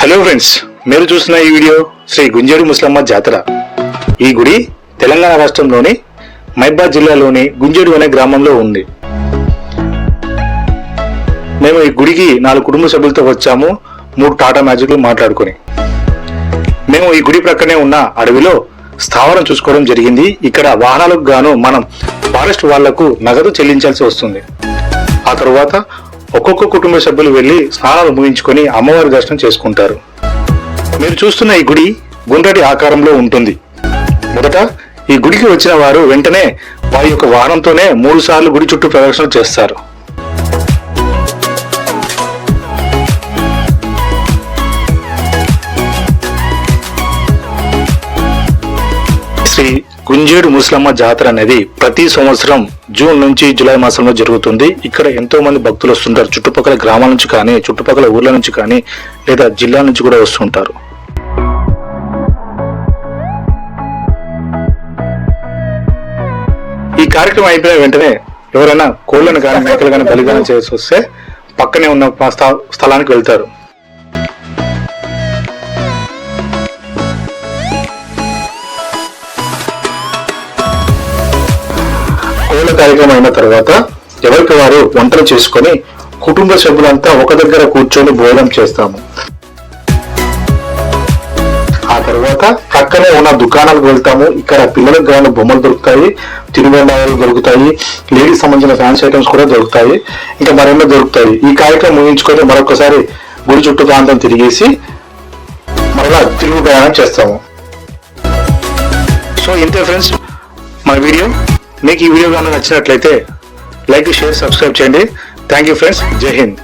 Hello friends మీరు చూస్తున్న ఈ వీడియో శ్రీ గుంజేడు ముస్లమ్మ జాతర. ఈ గుడి తెలంగాణ రాష్ట్రంలోని మైబాద్ జిల్లాలోని గుంజేడు అనే గ్రామంలో ఉంది. మేము ఈ గుడికి నాలుగు కుటుంబ సభ్యులతో వచ్చాము మూడు టాటా మ్యాజిక్లు మాట్లాడుకొని. మేము ఈ గుడి ప్రక్కనే ఉన్న అడవిలో స్థావరం చూసుకోవడం జరిగింది. ఇక్కడ వాహనాలకు గాను మనం ఫారెస్ట్ వాళ్ళకు నగదు చెల్లించాల్సి వస్తుంది. ఆ తరువాత ఒక్కొక్క కుటుంబ సభ్యులు వెళ్ళి స్నానాలు ముగించుకొని అమ్మవారి దర్శనం చేసుకుంటారు. మీరు చూస్తున్న ఈ గుడి గుండ్రటి ఆకారంలో ఉంటుంది. మొదట ఈ గుడికి వచ్చిన వారు వెంటనే వారి యొక్క వాహనంతోనే మూడు సార్లు గుడి చుట్టూ ప్రదక్షిణ చేస్తారు. శ్రీ గుంజేడు ముస్లమ్మ జాతర అనేది ప్రతి సంవత్సరం జూన్ నుంచి జూలై మాసంలో జరుగుతుంది. ఇక్కడ ఎంతో మంది భక్తులు వస్తుంటారు. చుట్టుపక్కల గ్రామాల నుంచి కానీ చుట్టుపక్కల ఊర్ల నుంచి కానీ లేదా జిల్లా నుంచి కూడా వస్తుంటారు. ఈ కార్యక్రమం అయిపోయిన వెంటనే ఎవరైనా కోళ్ళను కానీ మేకలు కానీ బలిదానం చేసి వస్తే పక్కనే ఉన్న స్థలానికి వెళ్తారు. పనుల కార్యక్రమం అయిన తర్వాత ఎవరికి వారు వంటలు చేసుకొని కుటుంబ సభ్యులంతా ఒక దగ్గర కూర్చొని భోజనం చేస్తాము. ఆ తర్వాత పక్కనే ఉన్న దుకాణాలకు వెళ్తాము. ఇక్కడ పిల్లలకు గాను బొమ్మలు దొరుకుతాయి తినుబండాలు దొరుకుతాయి లేడీస్ సంబంధించిన ఫ్యాన్సీ ఐటమ్స్ కూడా దొరుకుతాయి. ఇంకా మరెన్నో దొరుకుతాయి. ఈ కార్యక్రమం ముగించుకొని మరొకసారి గుడి చుట్టూ ప్రాంతం తిరిగేసి మరలా తిరుగు ప్రయాణం చేస్తాము. సో ఇంతే ఫ్రెండ్స్ మై వీడియో మీకు ఈ వీడియో కనుక నచ్చినట్లయితే లైక్ షేర్ సబ్స్క్రైబ్ చేయండి. థ్యాంక్ యూ ఫ్రెండ్స్ జై హింద్